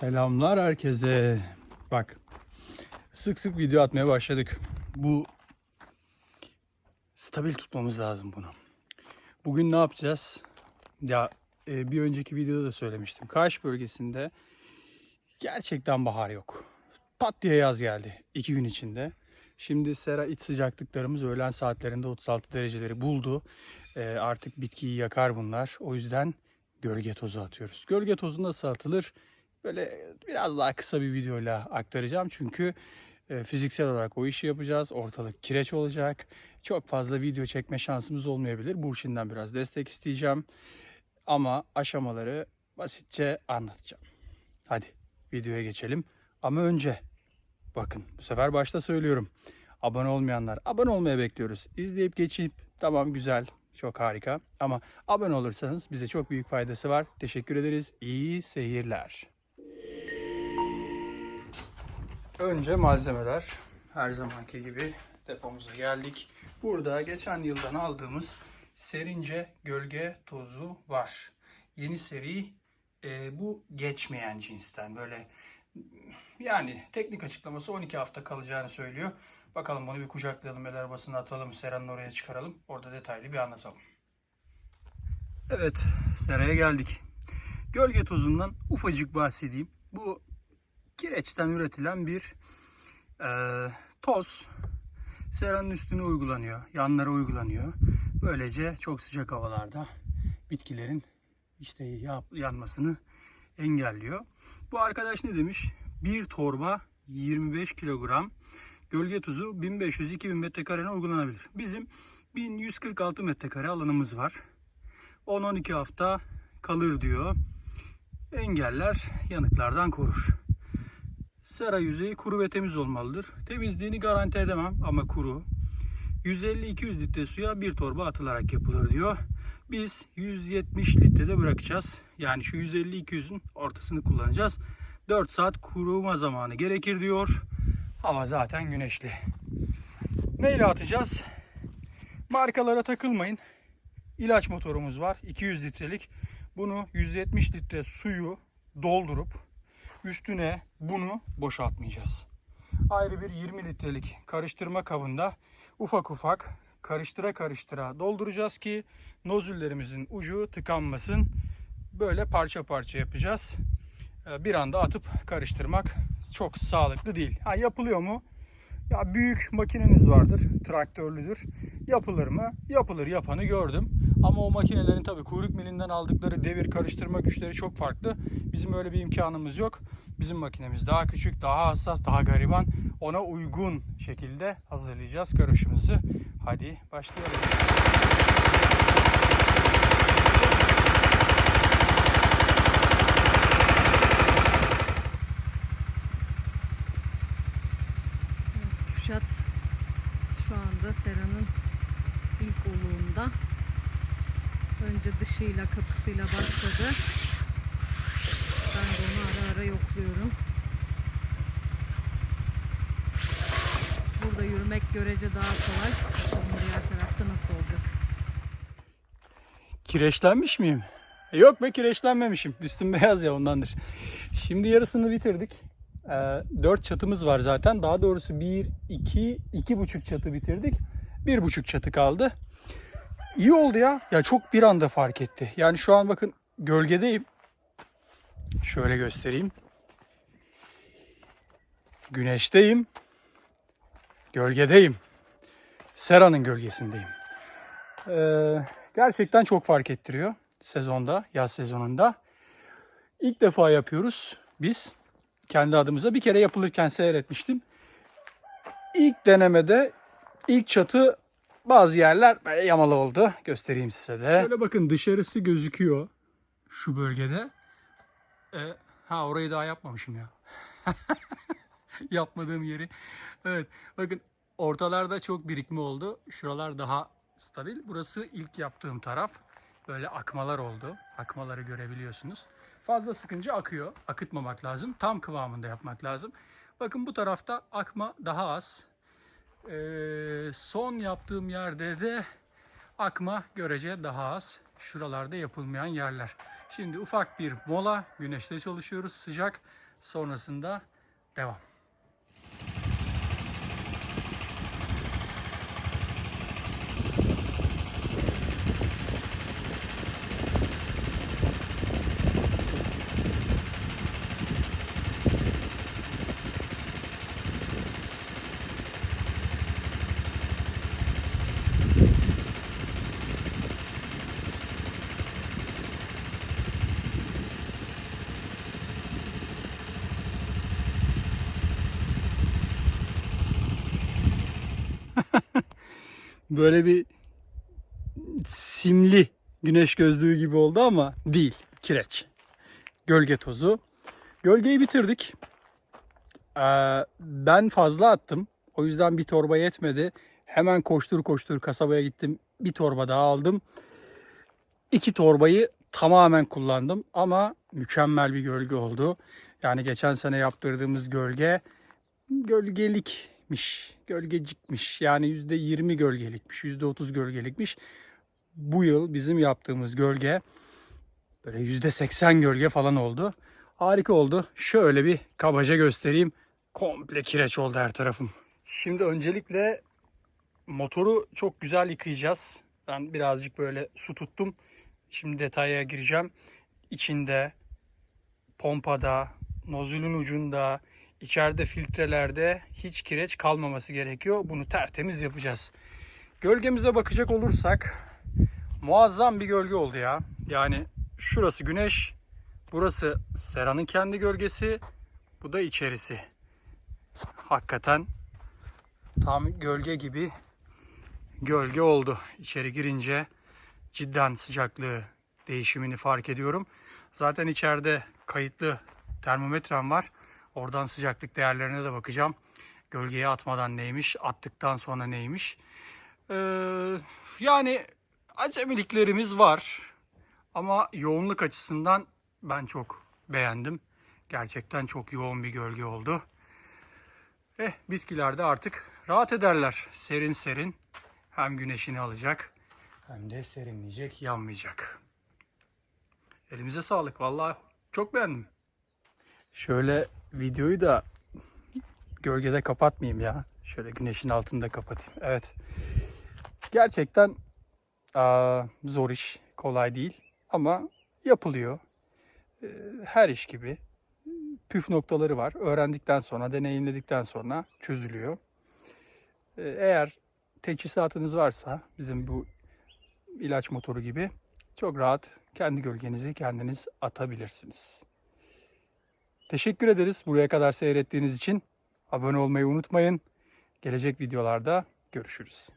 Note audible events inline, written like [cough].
Selamlar herkese. Bak sık sık video atmaya başladık. Bu stabil tutmamız lazım bunu. Bugün ne yapacağız? Ya e, bir önceki videoda da söylemiştim. Kaş bölgesinde gerçekten bahar yok. Pat diye yaz geldi iki gün içinde. Şimdi sera iç sıcaklıklarımız öğlen saatlerinde 36 dereceleri buldu. E, artık bitkiyi yakar bunlar. O yüzden gölge tozu atıyoruz. Gölge tozu nasıl atılır? Böyle biraz daha kısa bir videoyla aktaracağım. Çünkü e, fiziksel olarak o işi yapacağız. Ortalık kireç olacak. Çok fazla video çekme şansımız olmayabilir. Burçin'den biraz destek isteyeceğim. Ama aşamaları basitçe anlatacağım. Hadi videoya geçelim. Ama önce bakın bu sefer başta söylüyorum. Abone olmayanlar abone olmaya bekliyoruz. İzleyip geçip tamam güzel çok harika ama abone olursanız bize çok büyük faydası var. Teşekkür ederiz. İyi seyirler. Önce malzemeler. Her zamanki gibi depomuza geldik. Burada geçen yıldan aldığımız serince gölge tozu var. Yeni seri e, bu geçmeyen cinsten. Böyle yani teknik açıklaması 12 hafta kalacağını söylüyor. Bakalım bunu bir kucaklayalım, el arabasına atalım, seranın oraya çıkaralım. Orada detaylı bir anlatalım. Evet, seraya geldik. Gölge tozundan ufacık bahsedeyim. Bu kireçten üretilen bir e, toz. Seranın üstüne uygulanıyor, yanlara uygulanıyor. Böylece çok sıcak havalarda bitkilerin işte yanmasını engelliyor. Bu arkadaş ne demiş? Bir torba 25 kilogram gölge tuzu 1500-2000 metrekarene uygulanabilir. Bizim 1146 metrekare alanımız var. 10-12 hafta kalır diyor. Engeller yanıklardan korur. Sera yüzeyi kuru ve temiz olmalıdır. Temizliğini garanti edemem ama kuru. 150-200 litre suya bir torba atılarak yapılır diyor. Biz 170 litrede bırakacağız. Yani şu 150-200'ün ortasını kullanacağız. 4 saat kuruma zamanı gerekir diyor. Hava zaten güneşli. Neyle atacağız? Markalara takılmayın. İlaç motorumuz var. 200 litrelik. Bunu 170 litre suyu doldurup üstüne bunu boşaltmayacağız. Ayrı bir 20 litrelik karıştırma kabında ufak ufak karıştıra karıştıra dolduracağız ki nozüllerimizin ucu tıkanmasın. Böyle parça parça yapacağız. Ee, Bir anda atıp karıştırmak çok sağlıklı değil. Ha yapılıyor mu? Ya büyük makineniz vardır, traktörlüdür. Yapılır mı? Yapılır, yapanı gördüm. Ama o makinelerin tabii kuyruk milinden aldıkları devir karıştırma güçleri çok farklı. Bizim öyle bir imkanımız yok. Bizim makinemiz daha küçük, daha hassas, daha gariban. Ona uygun şekilde hazırlayacağız karışımımızı. Hadi başlayalım. Kuşat şu anda Sera'nın ilk oluğunda. Önce dışıyla kapısıyla başladı. Ben de onu ara ara yokluyorum. Burada yürümek görece daha kolay. Bakalım diğer tarafta nasıl olacak. Kireçlenmiş miyim? E, Yok be kireçlenmemişim. Üstüm beyaz ya ondandır. Şimdi yarısını bitirdik. Ee, 4 çatımız var zaten. Daha doğrusu 1, 2, 2,5 çatı bitirdik. 1,5 çatı kaldı. İyi oldu ya. Ya çok bir anda fark etti. Yani şu an bakın gölgedeyim. Şöyle göstereyim. Güneşteyim. Gölgedeyim. Sera'nın gölgesindeyim. Ee, gerçekten çok fark ettiriyor sezonda, yaz sezonunda. İlk defa yapıyoruz biz kendi adımıza. Bir kere yapılırken seyretmiştim. İlk denemede ilk çatı bazı yerler böyle yamalı oldu. Göstereyim size de. Böyle bakın dışarısı gözüküyor şu bölgede. Ee, ha orayı daha yapmamışım ya. [laughs] Yapmadığım yeri. Evet bakın ortalarda çok birikme oldu. Şuralar daha stabil. Burası ilk yaptığım taraf. Böyle akmalar oldu. Akmaları görebiliyorsunuz. Fazla sıkınca akıyor. Akıtmamak lazım. Tam kıvamında yapmak lazım. Bakın bu tarafta akma daha az. Ee, son yaptığım yerde de akma görece daha az. Şuralarda yapılmayan yerler. Şimdi ufak bir mola. Güneşte çalışıyoruz. Sıcak. Sonrasında devam. Böyle bir simli güneş gözlüğü gibi oldu ama değil. Kireç. Gölge tozu. Gölgeyi bitirdik. Ee, ben fazla attım. O yüzden bir torba yetmedi. Hemen koştur koştur kasabaya gittim. Bir torba daha aldım. İki torbayı tamamen kullandım ama mükemmel bir gölge oldu. Yani geçen sene yaptırdığımız gölge gölgelikmiş, gölgecikmiş. Yani %20 gölgelikmiş, %30 gölgelikmiş. Bu yıl bizim yaptığımız gölge böyle %80 gölge falan oldu. Harika oldu. Şöyle bir kabaca göstereyim. Komple kireç oldu her tarafım. Şimdi öncelikle motoru çok güzel yıkayacağız. Ben birazcık böyle su tuttum. Şimdi detaya gireceğim. İçinde, pompada, nozulun ucunda, içeride filtrelerde hiç kireç kalmaması gerekiyor. Bunu tertemiz yapacağız. Gölgemize bakacak olursak muazzam bir gölge oldu ya. Yani şurası güneş, burası seranın kendi gölgesi, bu da içerisi. Hakikaten tam gölge gibi gölge oldu. İçeri girince cidden sıcaklığı değişimini fark ediyorum. Zaten içeride kayıtlı termometrem var. Oradan sıcaklık değerlerine de bakacağım. Gölgeye atmadan neymiş, attıktan sonra neymiş. Ee, yani acemiliklerimiz var. Ama yoğunluk açısından ben çok beğendim. Gerçekten çok yoğun bir gölge oldu. Eh bitkiler de artık rahat ederler. Serin serin hem güneşini alacak hem de serinleyecek, yanmayacak. Elimize sağlık. Vallahi çok beğendim. Şöyle videoyu da gölgede kapatmayayım ya. Şöyle güneşin altında kapatayım. Evet. Gerçekten aa, zor iş. Kolay değil. Ama yapılıyor. Ee, Her iş gibi. Püf noktaları var. Öğrendikten sonra, deneyimledikten sonra çözülüyor. Ee, Eğer teçhizatınız varsa bizim bu ilaç motoru gibi çok rahat kendi gölgenizi kendiniz atabilirsiniz. Teşekkür ederiz buraya kadar seyrettiğiniz için. Abone olmayı unutmayın. Gelecek videolarda görüşürüz.